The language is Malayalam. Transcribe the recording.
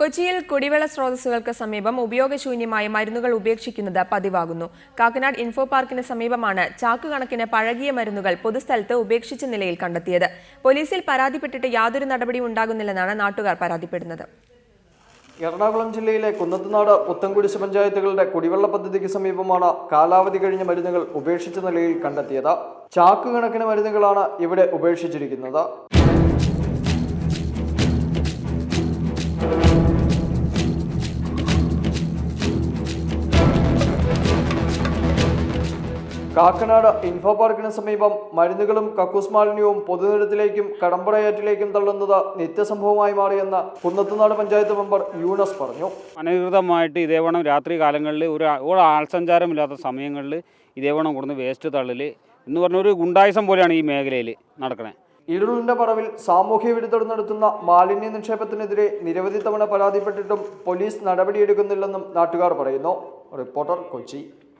കൊച്ചിയിൽ കുടിവെള്ള സ്രോതസ്സുകൾക്ക് സമീപം ഉപയോഗശൂന്യമായ മരുന്നുകൾ ഉപേക്ഷിക്കുന്നത് പതിവാകുന്നു. കാക്കനാട് ഇൻഫോ പാർക്കിന് സമീപമാണ് ചാക്കുകണക്കിന് പഴകിയ മരുന്നുകൾ പൊതുസ്ഥലത്ത് ഉപേക്ഷിച്ച നിലയിൽ കണ്ടെത്തിയത്. പോലീസിൽ പരാതിപ്പെട്ടിട്ട് യാതൊരു നടപടിയും ഉണ്ടാകുന്നില്ലെന്നാണ് നാട്ടുകാർ പരാതിപ്പെടുന്നത്. എറണാകുളം ജില്ലയിലെ കുന്നത്തുനാട് പുത്തൻകുരിശ് പഞ്ചായത്തുകളുടെ കുടിവെള്ള പദ്ധതിക്ക് സമീപമാണ് കാലാവധി കഴിഞ്ഞ മരുന്നുകൾ ഉപേക്ഷിച്ച നിലയിൽ കണ്ടെത്തിയത്. ചാക്ക് കണക്കിന് മരുന്നുകളാണ് ഇവിടെ ഉപേക്ഷിച്ചിരിക്കുന്നത്. കാക്കനാട് ഇൻഫോ പാർക്കിന് സമീപം മരുന്നുകളും കക്കൂസ് മാലിന്യവും പൊതുനിരത്തിലേക്കും കടമ്പറയാറ്റിലേക്കും തള്ളുന്നത് നിത്യസംഭവമായി മാറിയെന്ന് കുന്നത്തുനാട് പഞ്ചായത്ത് മെമ്പർ യൂണസ് പറഞ്ഞു. അനധികൃതമായിട്ട് ഇതേവണ്ണം രാത്രി കാലങ്ങളിൽ ഒരു ഒരു ആൾസഞ്ചാരമില്ലാത്ത സമയങ്ങളിൽ ഇതേവണ്ണം കൊടുന്ന് വേസ്റ്റ് തള്ളൽ എന്ന് പറഞ്ഞ ഒരു ഗുണ്ടായുസം പോലെയാണ് ഈ മേഖലയിൽ നടക്കുന്നത് ഇരുളിന്റെ പടവിൽ സാമൂഹ്യ വിരുദ്ധം നടത്തുന്ന മാലിന്യ നിക്ഷേപത്തിനെതിരെ നിരവധി തവണ പരാതിപ്പെട്ടിട്ടും പോലീസ് നടപടിയെടുക്കുന്നില്ലെന്നും നാട്ടുകാർ പറയുന്നു. റിപ്പോർട്ടർ കൊച്ചി.